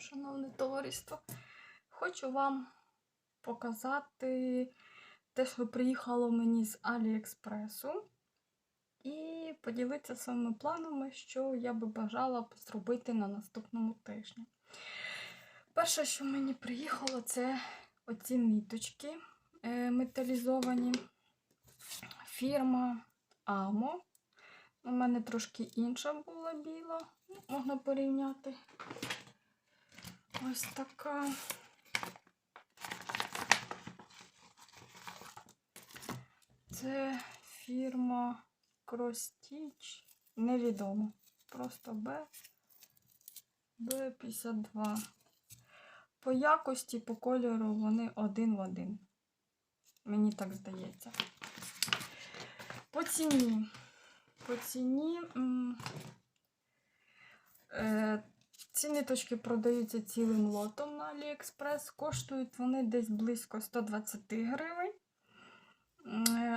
Шановне товариство. Хочу вам показати те, що приїхало мені з Аліекспресу, і поділитися своїми планами, що я би бажала зробити на наступному тижні. Перше, що мені приїхало, це оці ниточки е, металізовані. Фірма Amo. У мене трошки інша була біла, ну, можна порівняти. Ось така. Це фірма Кростіч. Невідомо. Просто Б. Б52. По якості, по кольору вони один в один. Мені так здається. По ціні. По ціні. Е, ці ниточки продаються цілим лотом на AliExpress. Коштують вони десь близько 120 гривень.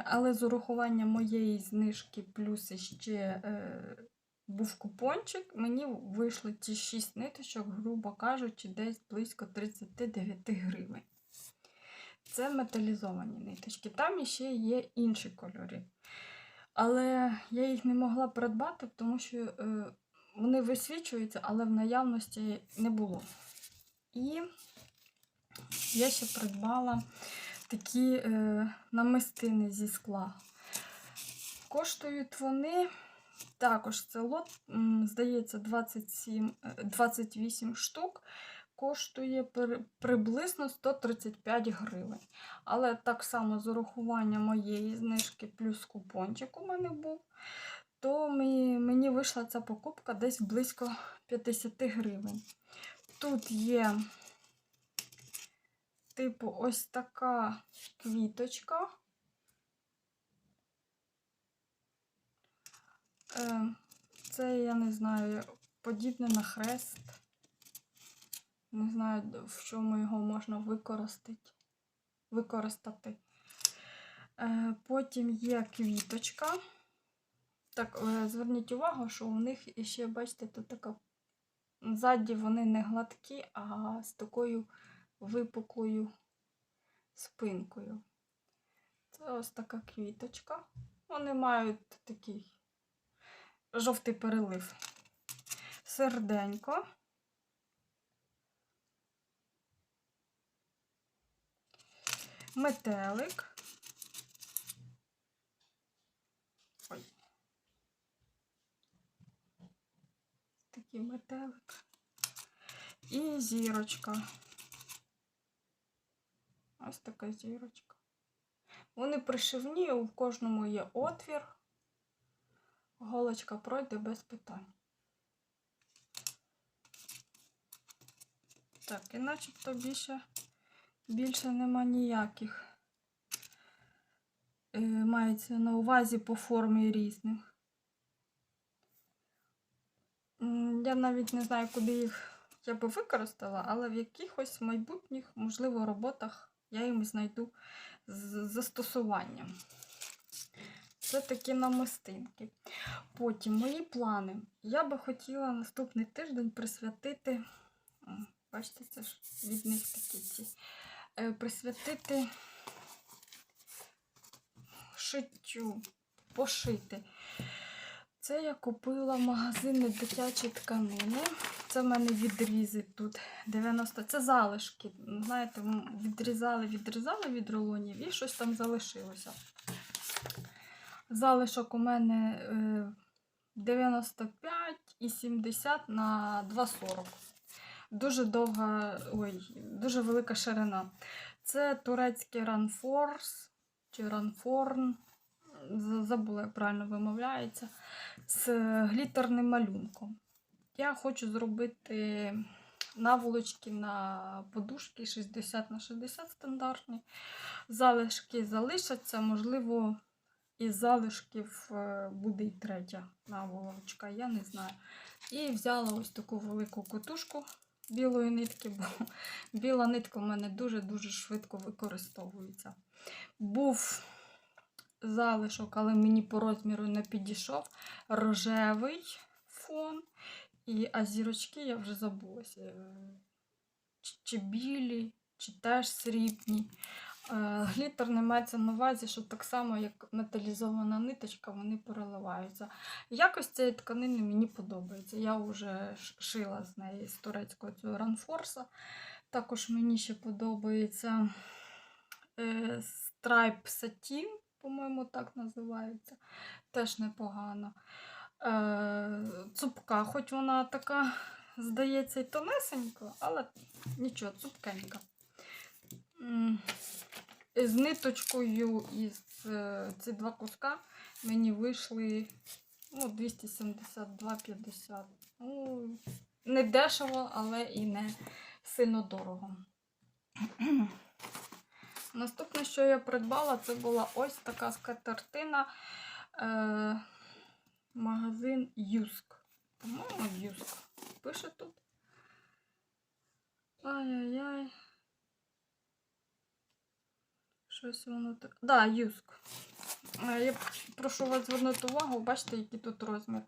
Але з урахуванням моєї знижки, плюс ще е, був купончик, мені вийшли ці 6 ниточок, грубо кажучи, десь близько 39 гривень. Це металізовані ниточки. Там іще є інші кольори. Але я їх не могла придбати, тому що е, вони висвічуються, але в наявності не було. І я ще придбала такі е, намистини зі скла. Коштують вони також це лот, здається, 27, е, 28 штук. Коштує приблизно 135 гривень. Але так само з урахуванням моєї знижки плюс купончик у мене був, то мені, вийшла ця покупка десь близько 50 гривень. Тут є, типу, ось така квіточка. Е, Це, я не знаю, подібне на хрест. Не знаю, в чому його можна використати. використати. Е, Потім є квіточка. Так, е, зверніть увагу, що у них ще, бачите, тут така. Ззаді вони не гладкі, а з такою випуклою спинкою. Це ось така квіточка. Вони мають такий жовтий перелив. Серденько. Метелик. Ой. Такий метелик. І зірочка. Ось така зірочка. Вони пришивні, у кожному є отвір. Голочка пройде без питань. Так, і начебто більше, більше нема ніяких. Е, мається на увазі по формі різних. Я навіть не знаю, куди їх я би використала, але в якихось майбутніх, можливо, роботах я їм знайду з застосуванням. Це такі намистинки. Потім мої плани. Я би хотіла наступний тиждень присвятити. Бачите, це ж від них такі ці. е, Присвятити шиттю, пошити. Це я купила в магазині дитячі тканини. Це в мене відрізи тут 90. Це залишки. Знаєте, відрізали, відрізали від рулонів і щось там залишилося. Залишок у мене е, 95 і 70 на 2,40. Дуже довга, ой, дуже велика ширина. Це турецький Runforce чи з- забула, як правильно вимовляється, з глітерним малюнком. Я хочу зробити наволочки на подушки 60 на 60 стандартні. Залишки залишаться, можливо, із залишків е, буде і третя наволочка, я не знаю. І взяла ось таку велику котушку білої нитки, бо біла нитка в мене дуже-дуже швидко використовується. Був залишок, але мені по розміру не підійшов. Рожевий фон. І, а зірочки я вже забулася. е, чи, чи білі, чи теж срібні. Е, Глітер не мається на увазі, що так само, як металізована ниточка, вони переливаються. Якось цієї тканини мені подобається. Я вже шила з неї з турецького цього ранфорса. Також мені ще подобається е, Stripe Satin, по-моєму, так називається. Теж непогано. Е, цупка, хоч вона така, здається, і тонесенька, але нічого, цупкенька. З ниточкою із е, ці два куска мені вийшли ну, 272,50. Ну, не дешево, але і не сильно дорого. Наступне, що я придбала, це була ось така скатертина. Е, магазин Юск. По-моєму, Юск. Пише тут. Ай-яй-яй. Щось воно так. Да, Юск. Е, Я прошу вас звернути увагу, бачите, який тут розмір.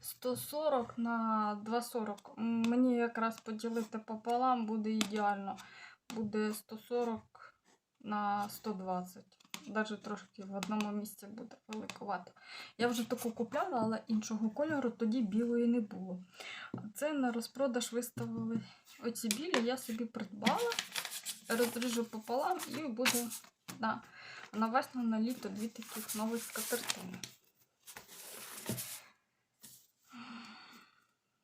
140 на 240. Мені якраз поділити пополам буде ідеально. Буде 140 на 120. Навіть трошки в одному місці буде великувато. Я вже таку купляла, але іншого кольору тоді білої не було. Це на розпродаж виставили оці білі, я собі придбала, розріжу пополам і буде на, на весну на літо дві таких нових скатертини.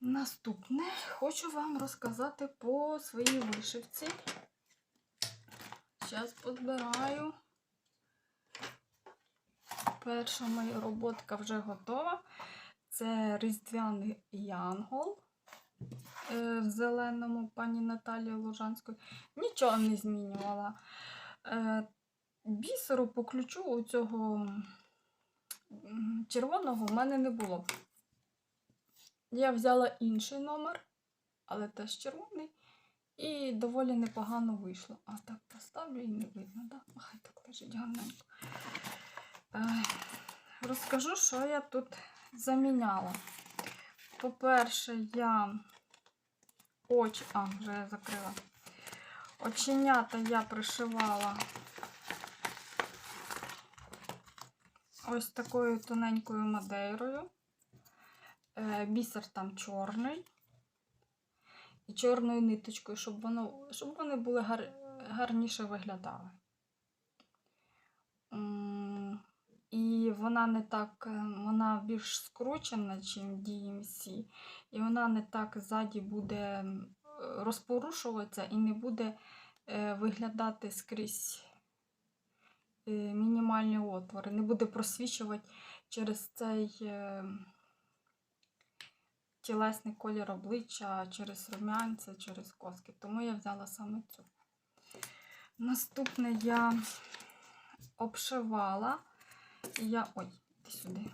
Наступне хочу вам розказати по своїй вишивці. Зараз позбираю. Перша моя роботка вже готова. Це різдвяний янгол е, в зеленому пані Наталії Лужанської. Нічого не змінювала. Е, Бісеру по ключу у цього червоного в мене не було. Я взяла інший номер, але теж червоний. І доволі непогано вийшло. А так поставлю і не видно, да? А Хай так лежить гарненько. Е, Розкажу, що я тут заміняла. По-перше, я очі, а, вже я закрила. Оченята я пришивала ось такою тоненькою мадейрою. Е, Бісер там чорний. І чорною ниточкою, щоб, воно, щоб вони були гар, гарніше виглядали. І вона не так, е, вона більш скручена, ніж DMC. І вона не так ззаді буде розпорушуватися і не буде е, виглядати скрізь е, мінімальні отвори. Не буде просвічувати через цей тілесний колір обличчя, через румянця, через коски. Тому я взяла саме цю. Наступне я обшивала. Я. Ой, іди сюди.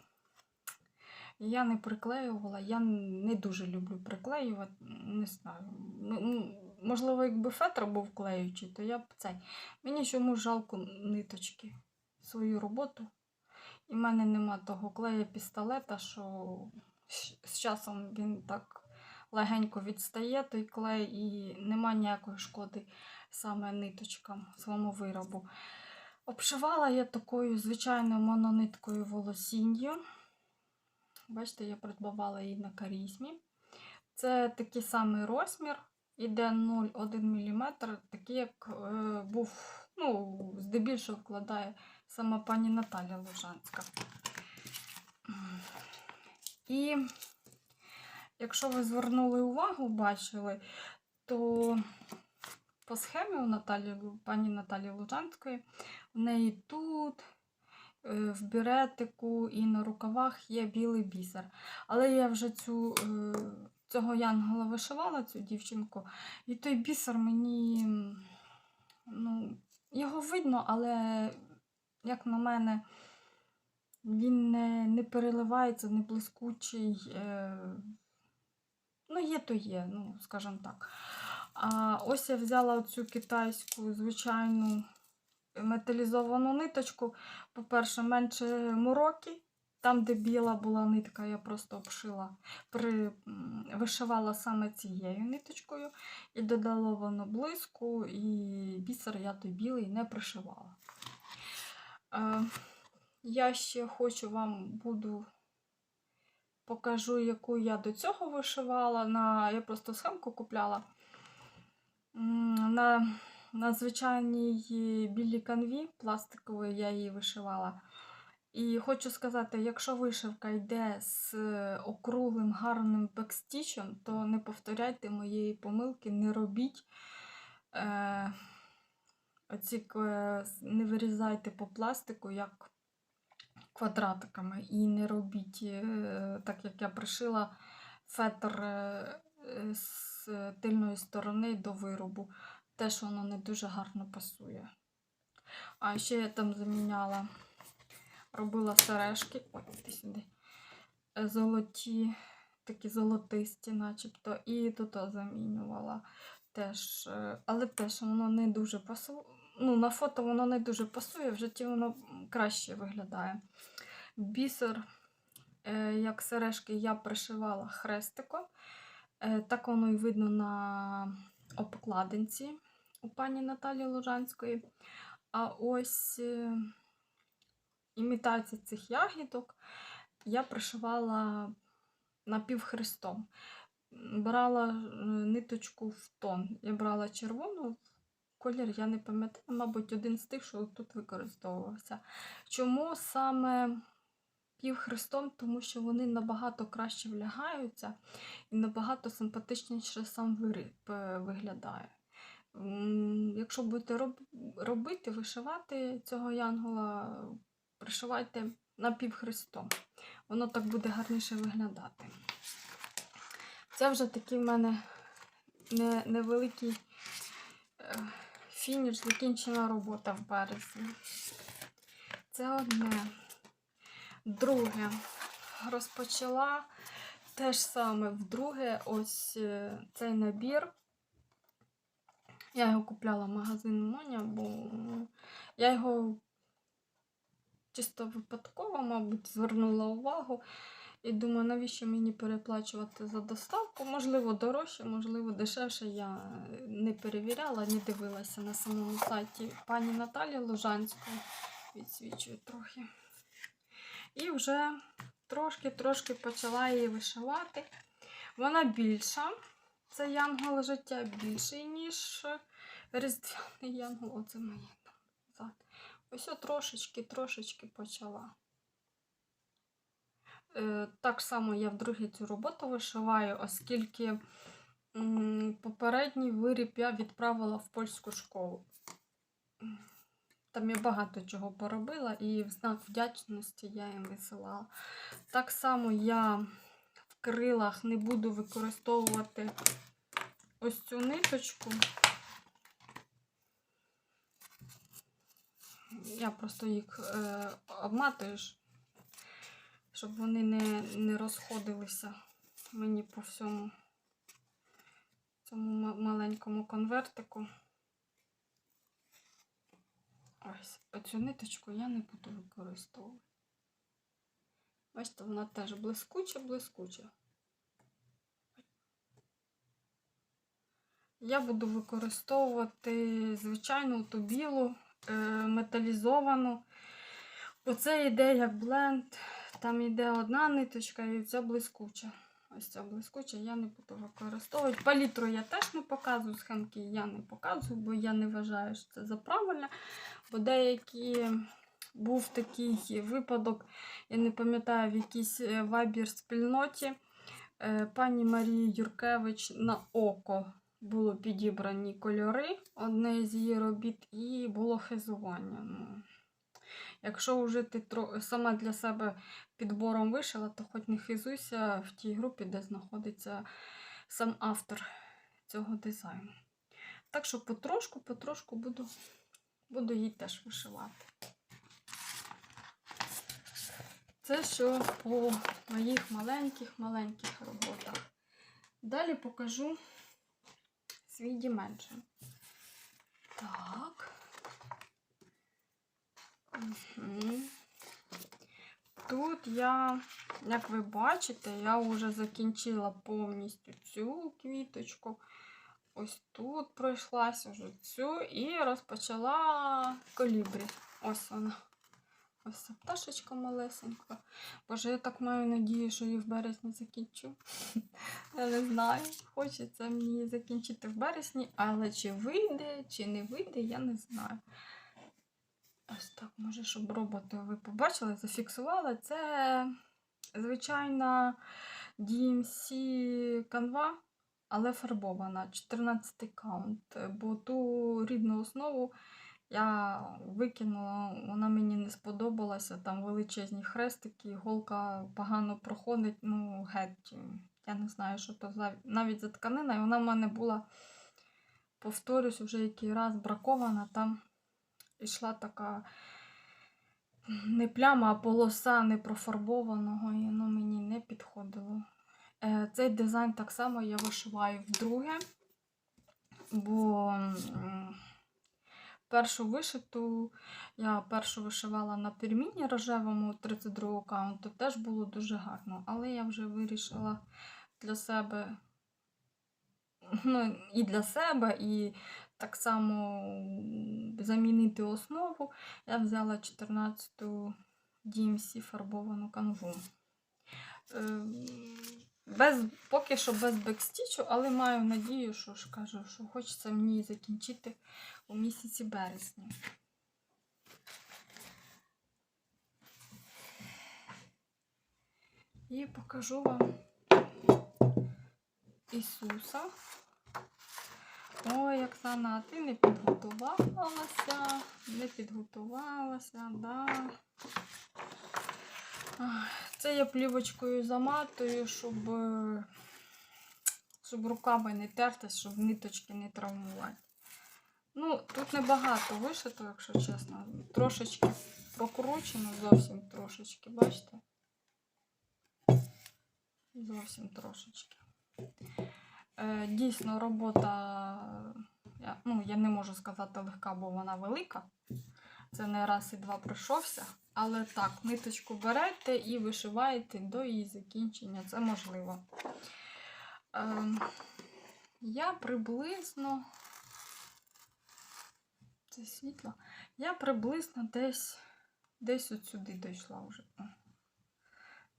Я не приклеювала, я не дуже люблю приклеювати, не знаю. Можливо, якби фетр був клеючий, то я б цей. Мені чомусь жалко ниточки, свою роботу. І в мене нема того клея пістолета, що з часом він так легенько відстає, той клей, і нема ніякої шкоди саме ниточкам своєму виробу. Обшивала я такою звичайною монониткою волосінню. Бачите, я придбавала її на карізмі. Це такий самий розмір, іде 0,1 мм, такий, як е, був, ну, здебільшого вкладає сама пані Наталя Лужанська. І якщо ви звернули увагу, бачили, то по схемі у Наталі, пані Наталі Лужанської в неї тут, е, в біретику і на рукавах є білий бісер. Але я вже цю, е, цього янгола вишивала, цю дівчинку, і той бісер мені, ну, його видно, але, як на мене, він не, не переливається, не блискучий. Е, ну, є то є, ну, скажімо так. А ось я взяла цю китайську звичайну металізовану ниточку. По-перше, менше мороки Там, де біла була нитка, я просто обшила, при, вишивала саме цією ниточкою і додала воно блиску, і бісер я той білий не пришивала. Я ще хочу вам буду покажу, яку я до цього вишивала. На, я просто схемку купляла. На, на звичайній білій канві пластикової я її вишивала. І хочу сказати, якщо вишивка йде з е, округлим гарним бекстічем, то не повторяйте моєї помилки, не робіть. Е, оці, е, не вирізайте по пластику, як квадратиками. І не робіть, е, так як я пришила фетр е, з тильної сторони до виробу. Теж воно не дуже гарно пасує. А ще я там заміняла, робила сережки. Ой, іди сюди. Золоті, такі золотисті, начебто, і тут замінювала теж. е, Але теж воно не дуже пасує. Ну, на фото воно не дуже пасує, в житті воно краще виглядає. Бісер, е, як сережки, я пришивала хрестиком. Е, Так воно і видно на обкладинці у пані Наталі Лужанської. А ось е, імітація цих ягідок я пришивала напівхрестом. Брала ниточку в тон. Я брала червону, колір я не пам'ятаю, мабуть, один з тих, що тут використовувався. Чому саме півхрестом? Тому що вони набагато краще влягаються і набагато симпатичніше сам виріб е, виглядає. Якщо будете робити, вишивати цього янгола, пришивайте напівхрестом. Воно так буде гарніше виглядати. Це вже такий в мене невеликий е, фініш, закінчена робота в березні. Це одне. Друге. Розпочала те ж саме вдруге ось е, цей набір. Я його купляла в магазин Моня, бо я його чисто випадково, мабуть, звернула увагу. І думаю, навіщо мені переплачувати за доставку? Можливо, дорожче, можливо, дешевше. Я не перевіряла, не дивилася на самому сайті пані Наталі Лужанської. Відсвічую трохи. І вже трошки-трошки почала її вишивати. Вона більша. Це янгол життя більший, ніж різдвяний янгол. Оце там. Ось трошечки, трошечки почала. Е, Так само я вдруге цю роботу вишиваю, оскільки попередній виріб я відправила в польську школу. Там я багато чого поробила і в знак вдячності я їм висилала. Так само я в крилах не буду використовувати ось цю ниточку. Я просто їх е, обматую, ж, щоб вони не, не розходилися мені по всьому цьому маленькому конвертику. Ось оцю ниточку я не буду використовувати. Бачите, вона теж блискуча, блискуча. Я буду використовувати звичайну ту білу е, металізовану. Оце йде як бленд. Там йде одна ниточка і ця блискуча. Ось ця блискуча я не буду використовувати. Палітру я теж не показую, схемки я не показую, бо я не вважаю, що це за правильне. Бо деякі був такий випадок, я не пам'ятаю, в якійсь е, вайбір спільноті е, пані Марії Юркевич на око було підібрані кольори одне з її робіт, і було хизування. Якщо вже ти сама для себе підбором вишила, то хоч не хизуйся в тій групі, де знаходиться сам автор цього дизайну. Так що потрошку, потрошку буду, буду її теж вишивати. Це що по моїх маленьких-маленьких роботах. Далі покажу свій Dimension. Так. Тут я, як ви бачите, я вже закінчила повністю цю квіточку. Ось тут пройшлася вже цю і розпочала колібрі. Ось вона. Ось ця пташечка малесенька. Боже, я так маю надію, що її в березні закінчу. Я не знаю. Хочеться мені закінчити в березні, але чи вийде, чи не вийде, я не знаю. Ось так, може, щоб роботи ви побачили, зафіксувала. Це звичайна DMC Canva, але фарбована, 14 каунт. Бо ту рідну основу я викинула, вона мені не сподобалася. Там величезні хрестики, іголка погано проходить, ну, геть. Я не знаю, що то за навіть за тканина. І вона в мене була, повторюсь, вже який раз бракована. Там йшла така не пляма, а полоса непрофарбованого, і воно мені не підходило. Е, Цей дизайн так само я вишиваю вдруге, бо першу вишиту я першу вишивала на пірміні рожевому 32 каунту, теж було дуже гарно. Але я вже вирішила для себе, ну, і для себе, і так само замінити основу. Я взяла 14-ту DMC фарбовану канву. Ем, Без, поки що без бекстічу, але маю надію, що кажу, що хочеться мені закінчити у місяці березні. І покажу вам Ісуса. Ой, Оксана, а ти не підготувалася, не підготувалася, да. Це я плівочкою заматую, щоб, щоб руками не тертись, щоб ниточки не травмувати. Ну, тут небагато вишито, якщо чесно. Трошечки прокручено, зовсім трошечки, бачите? Зовсім трошечки. Е, дійсно, робота, ну, я не можу сказати легка, бо вона велика. Це не раз і два пройшовся. Але так, ниточку берете і вишиваєте до її закінчення. Це можливо. Е, я приблизно. Це світло. Я приблизно десь десь от сюди дійшла вже.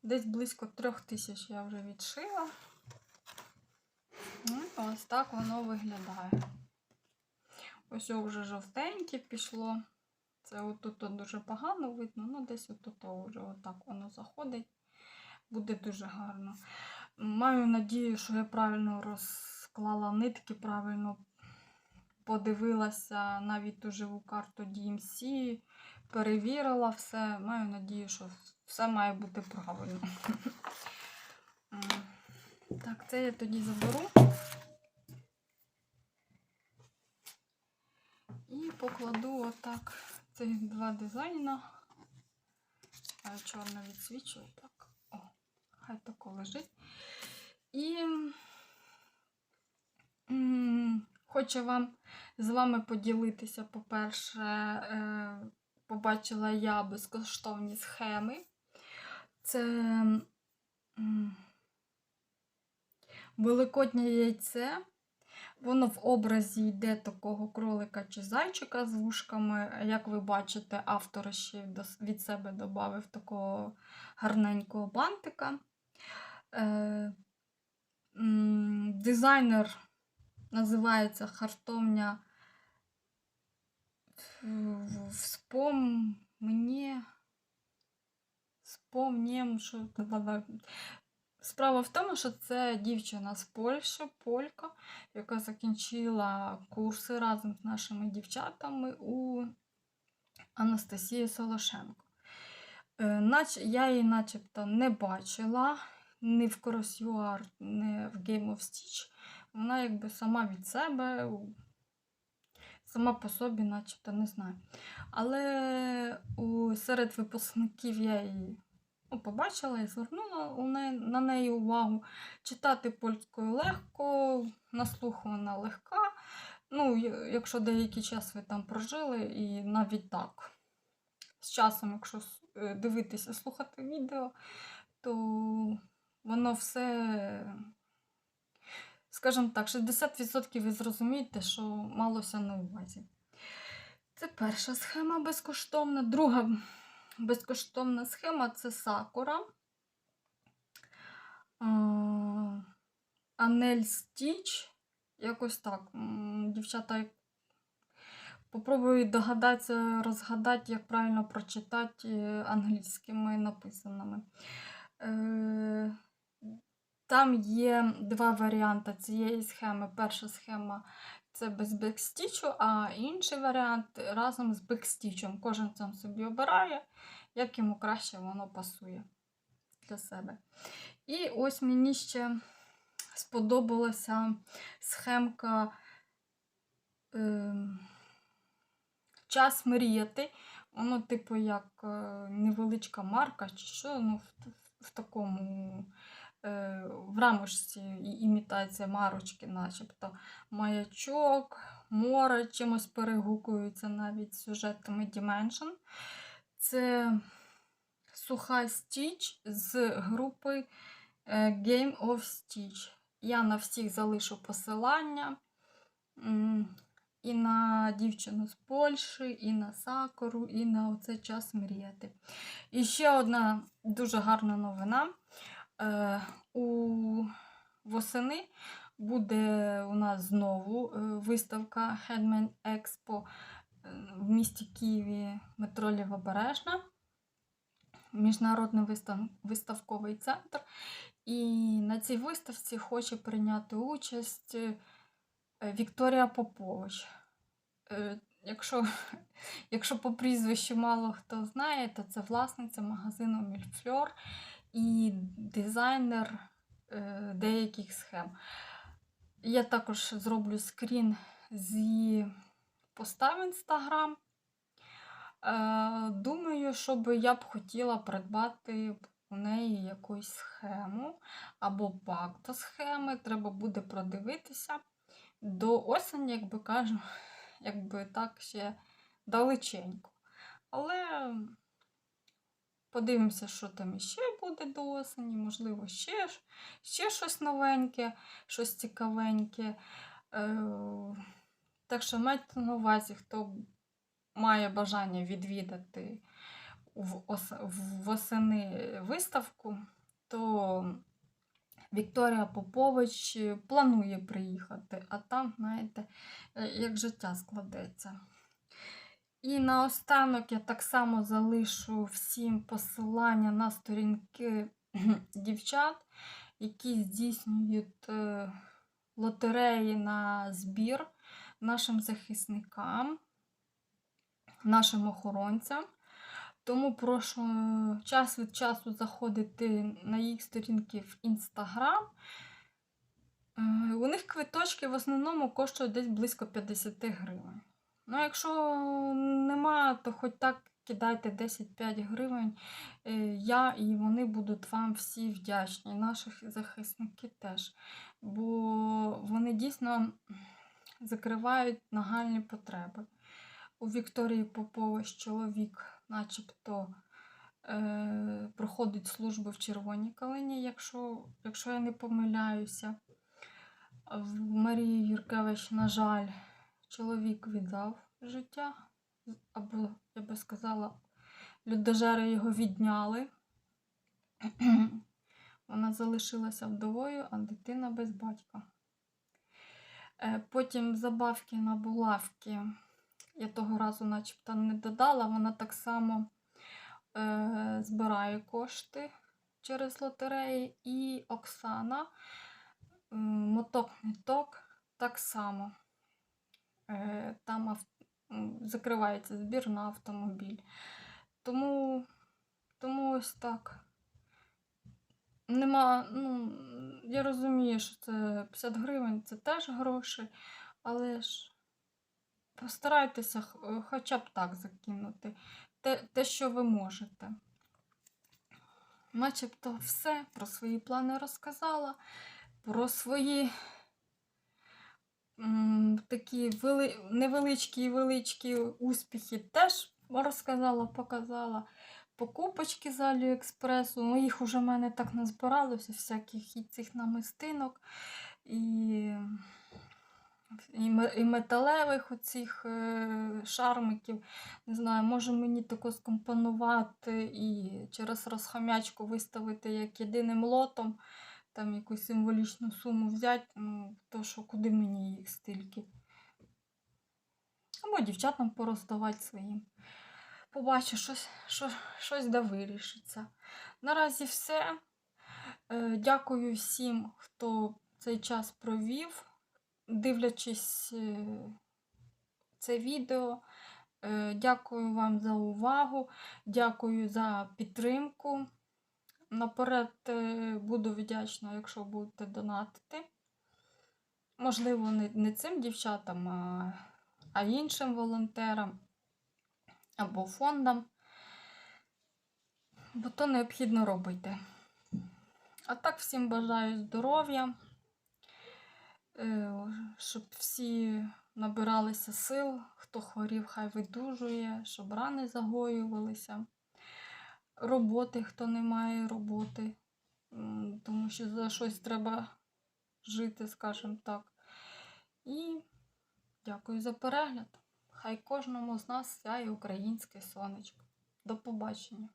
Десь близько трьох тисяч я вже відшила. Ось так воно виглядає. Ось вже жовтеньке пішло. Це отут дуже погано видно, ну десь отут вже отак воно заходить. Буде дуже гарно. Маю надію, що я правильно розклала нитки, правильно подивилася навіть ту живу карту DMC, перевірила все. Маю надію, що все має бути правильно. Так, це я тоді заберу. І покладу отак цих два дизайна. А чорне відсвічує так. О, хай тако лежить. І хочу вам з вами поділитися, по-перше, е, побачила я безкоштовні схеми. Це м, великоднє яйце. Воно в образі йде такого кролика чи зайчика з вушками. Як ви бачите, автор ще від себе додав такого гарненького бантика. Е, Дизайнер називається Хартовня Вспом мені. Спомнім, що. Справа в тому, що це дівчина з Польщі, полька, яка закінчила курси разом з нашими дівчатами у Анастасії Солошенко. Е. Я її начебто не бачила ні в Crossюар, ні в Game of Stitch. Вона якби сама від себе, сама по собі, начебто, не знаю. Але у... серед випускників я її побачила і звернула на неї увагу. Читати польською легко, на слух вона легка. Ну, якщо деякий час ви там прожили, і навіть так з часом, якщо е, дивитися, слухати відео, то воно все, скажімо так, 60% ви зрозумієте, що малося на увазі. Це перша схема безкоштовна. Друга безкоштовна схема це сакура. Анель Стіч. Якось так. Дівчата, попробую догадатися, розгадати, як правильно прочитати е, англійськими написаними. Е, Там є два варіанти цієї схеми. Перша схема це без бекстічу, а інший варіант разом з бекстічем. Кожен сам собі обирає, як йому краще воно пасує для себе. І ось мені ще сподобалася схемка е, Час мріяти. Воно, типу, як е, невеличка марка, чи що, ну, в, в такому в рамочці імітація марочки, начебто маячок, море чимось перегукуються навіть сюжетами Dimension. Це суха Стіч з групи е, Game of Stitch. Я на всіх залишу посилання. І на дівчину з Польщі, і на Сакуру, і на оцей час мріяти. І ще одна дуже гарна новина. Е, у восени буде у нас знову е, виставка Headman Expo в місті Києві метро Лівобережна. Міжнародний виставковий центр. І на цій виставці хоче прийняти участь е, Вікторія Попович. Якщо, якщо по прізвищу мало хто знає, то це власниця магазину Мільфльор і дизайнер е, деяких схем. Я також зроблю скрін з її поста в інстаграм. Е, думаю, що я б хотіла придбати у неї якусь схему або пак до схеми. Треба буде продивитися. До осені, як би кажу, якби так ще далеченько. Але подивимося, що там іще буде до осені, можливо, ще, ще щось новеньке, щось цікавеньке. Е, Так що майте на увазі, хто має бажання відвідати восени виставку, то Вікторія Попович планує приїхати, а там, знаєте, е, як життя складеться. І наостанок я так само залишу всім посилання на сторінки дівчат, які здійснюють е, лотереї на збір нашим захисникам, нашим охоронцям. Тому прошу е, час від часу заходити на їх сторінки в Інстаграм. Е, У них квиточки в основному коштують десь близько 50 гривень. Ну, якщо нема, то хоч так кидайте 10-5 гривень. Е, Я і вони будуть вам всі вдячні. Наші захисники теж. Бо вони дійсно закривають нагальні потреби. У Вікторії Попович чоловік, начебто, е, проходить службу в Червоній калині, якщо, якщо я не помиляюся. В Марії Юркевич, на жаль, чоловік віддав життя, або, я би сказала, людожери його відняли. Вона залишилася вдовою, а дитина без батька. Е, Потім забавки на булавки. Я того разу начебто не додала, вона так само е, збирає кошти через лотереї. І Оксана, е, моток ниток так само. Е, там закривається збір на автомобіль. Тому, тому ось так. Нема, ну, я розумію, що це 50 гривень, це теж гроші, але ж постарайтеся хоча б так закинути. Те, те, що ви можете. Начебто все про свої плани розказала, про свої такі вели... невеличкі і величкі успіхи теж розказала, показала покупочки з Аліекспресу. Ну, їх уже в мене так назбиралося, всяких і цих намистинок, і, і, металевих оцих е, шармиків. Не знаю, може мені тако скомпонувати і через розхамячку виставити як єдиним лотом, там якусь символічну суму взяти, ну, то що куди мені їх стільки. Або дівчатам пороздавати своїм. Побачу, щось, що, щось да вирішиться. Наразі все. Е, Дякую всім, хто цей час провів, дивлячись е, це відео. Е, Дякую вам за увагу, дякую за підтримку. Наперед е, буду вдячна, якщо будете донатити. Можливо, не, цим дівчатам, а, а іншим волонтерам або фондам. Бо то необхідно робити. А так всім бажаю здоров'я, е, щоб всі набиралися сил, хто хворів, хай видужує, щоб рани загоювалися. Роботи, хто не має роботи, тому що за щось треба жити, скажімо так. І дякую за перегляд. Хай кожному з нас сяє українське сонечко. До побачення.